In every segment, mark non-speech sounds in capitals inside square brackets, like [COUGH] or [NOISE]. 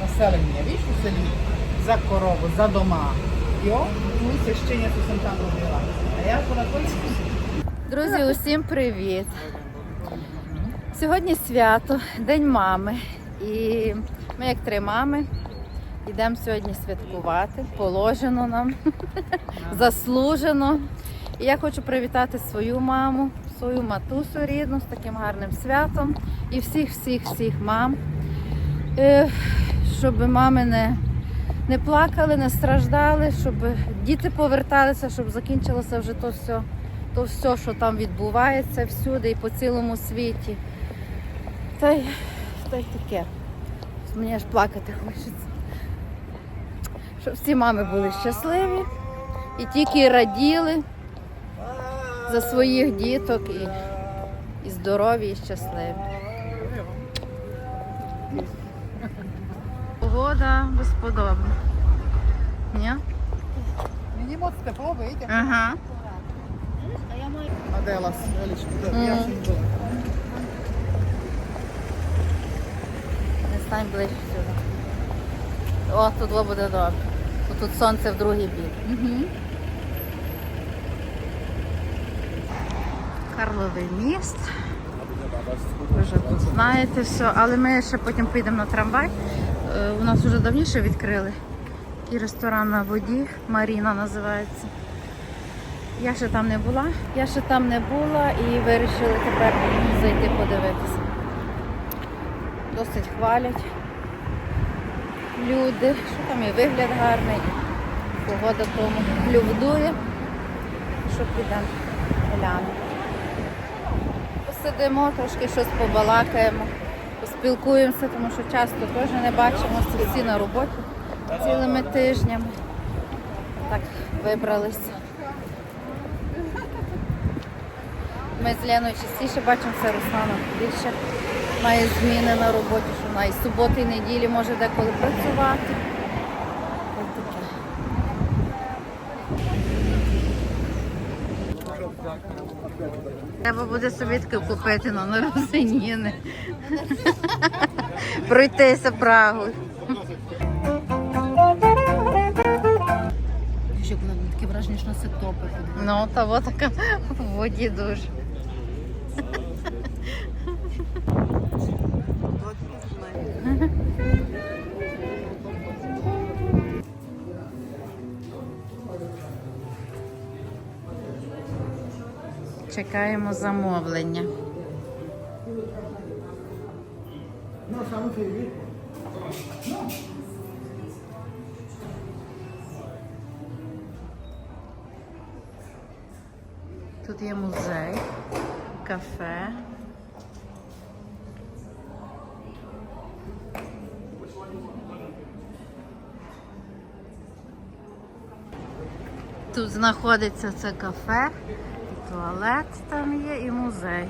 населення, wiesz, у селі, за корову, за дома. Jo, mój священня, tam robila. A ja po nakonec Друзі, усім привіт! Сьогодні свято, День мами. І ми, як три мами, йдемо сьогодні святкувати. Положено нам, [LAUGHS] заслужено. І я хочу привітати свою маму, свою матусю рідну з таким гарним святом і всіх, всіх, всіх мам. Е, Щоб мами не, не плакали, не страждали, щоб діти поверталися, щоб закінчилося вже то все то все, що там відбувається всюди і по цілому світі. Та й, та й таке. Мені аж плакати хочеться. Щоб всі мами були щасливі і тільки раділи за своїх діток і, і здорові, і щасливі. Погода безподобна. Ні? Meni moc teplo, vidíte? Ага. Mm. ja sam bila. Не стань ближче сюди. О, тут буде добре. Бо Тут сонце в другий бік. Карловий міст. Ви вже тут знаєте все, але ми ще потім поїдемо на трамвай. Е, У нас вже давніше відкрили. І ресторан на воді, Маріна називається. Я ще там не була, я ще там не була і вирішили тепер зайти подивитися. Досить хвалять люди, що там і вигляд гарний, погода тому лювдує, що підемо глянемо. Посидимо, трошки щось побалакаємо, поспілкуємося, тому що часто теж не бачимося, всі на роботі цілими тижнями. Так, вибралися. Ми з Леною частіше бачимося, Руслана більше має зміни на роботі, що вона і суботи, і неділі може деколи працювати. Ось таке. Треба буде собі таке купити на розиніни. Пройтися Прагу. Таке враження, що нас топи. Ну, та от така в воді дуже. Чекаємо замовлення. Тут є музей, кафе. Тут знаходиться це кафе, туалет там є, і музей.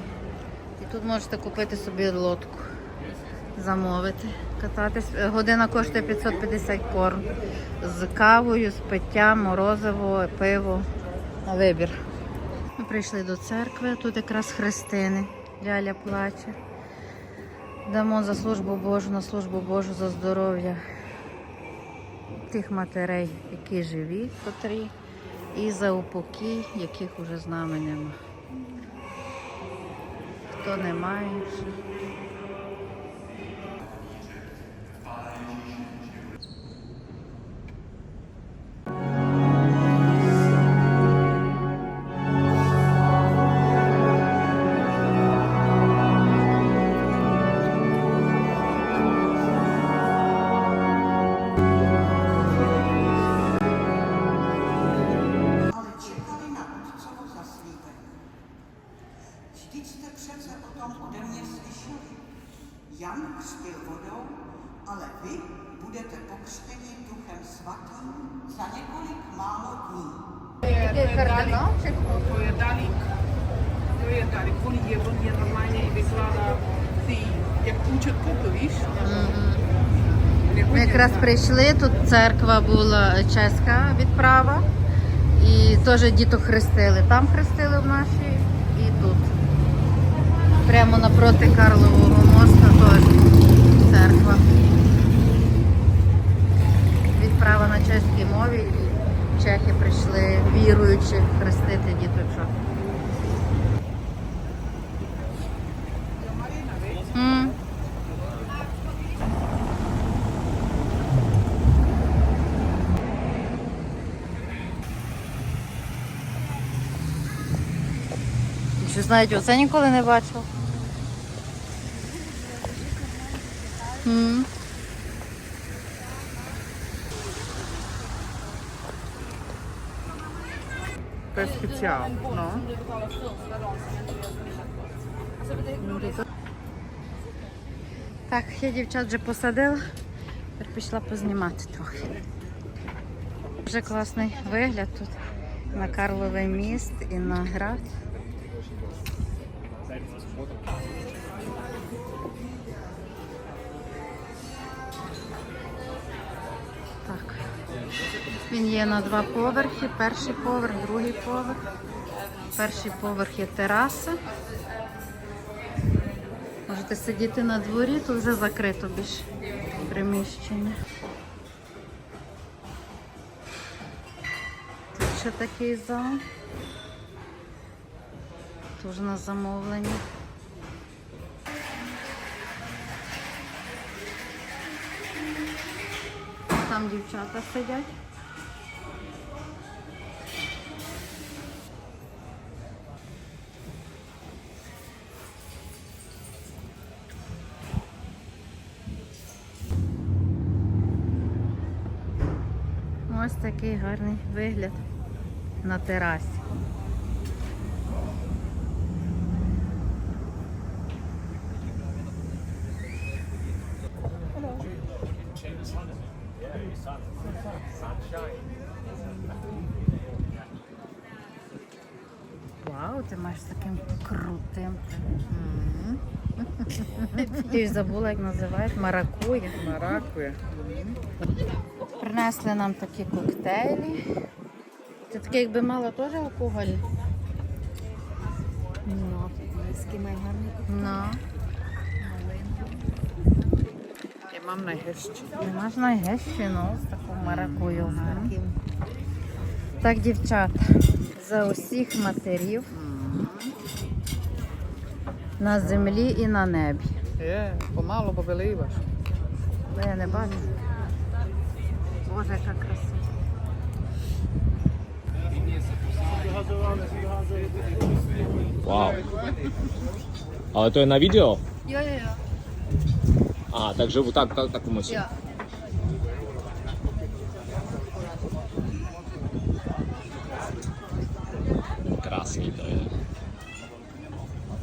І тут можете купити собі лодку, замовити, кататись. Е, Година коштує 550 корм. З кавою, з питтям, морозиво, пиво на вибір. Ми прийшли до церкви, тут якраз хрестини. Ляля плаче. Дамо за службу Божу, на службу Божу за здоров'я тих матерей, які живі, котрі, і за упокій, яких уже з нами нема. Хто не має. to je je Dalík, on je, on je normálne vyklada ty, як учат попу, víš? Ми якраз прийшли, тут церква була чеська відправа. І теж діток хрестили. Там хрестили в нашій і тут. Прямо напроти Карлового мосту теж церква. Відправа на чеській мові гроші хрестити діточок. Щось навіть оце ніколи не бачив. М. To je no. Так, я дівчат вже посадила, тепер пішла познімати трохи. Дуже класний вигляд тут на Карловий міст і на град. Він є на два поверхи. Перший поверх, другий поверх. Перший поверх є тераса. Можете сидіти на дворі, тут вже закрито більше приміщення. Тут ще такий зал. Теж на замовлення. Там дівчата сидять. Ось такий гарний вигляд на терасі. Вау, ти маєш таким крутим. [LAUGHS] Ти ж забула, як називають маракуя. Маракує. Принесли нам такі коктейлі. Це таке, якби мало теж алкоголь. Ну. Ну. Я mám najhezčí. Нема ж найгещі, ну, з таку маракую. Так, дівчата, за усіх матерів на землі і на небі. Je, pomalu, bo vylejváš. Я не бачу. Боже, яка краса. Wow. Ale to je na video? Jo, jo, jo. A, takže tak, tak, tak musím. Jo. Krásný to je.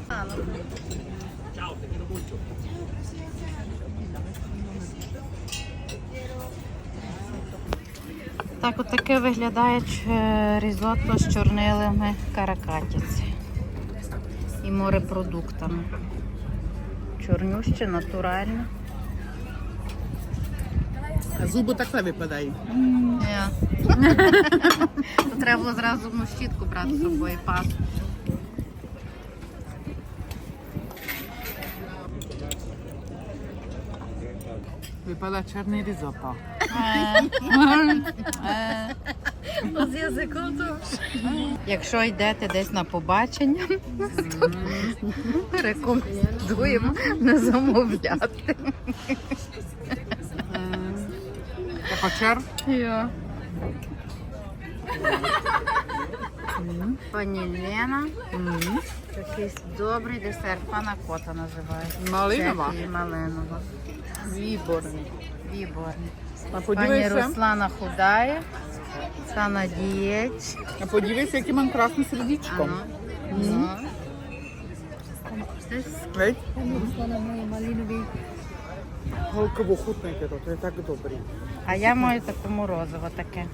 Ano. Так, от таке виглядає ч- різотто з чорнилими каракатиці і морепродуктами. Чорнюще, натуральне. Зуби так не. То треба було зразу щітку брати з собою пасту. Vypadá černý risotto. З язиком то. Якщо йдете десь на побачення, рекомендуємо не замовляти. Jako čer? Ja. Ванілена. Такий добрий десерт. Пана кота називають. Малинова? Малинова. Výborný. Віборний. A Пані Руслана худає, та на дієті. podívej se, jaký mám krásné srdíčko. Ано. Ну. Je tak dobrý. А я маю таке морозиво таке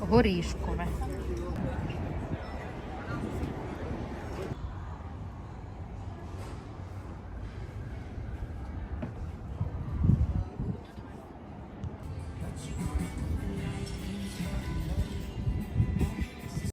горішкове.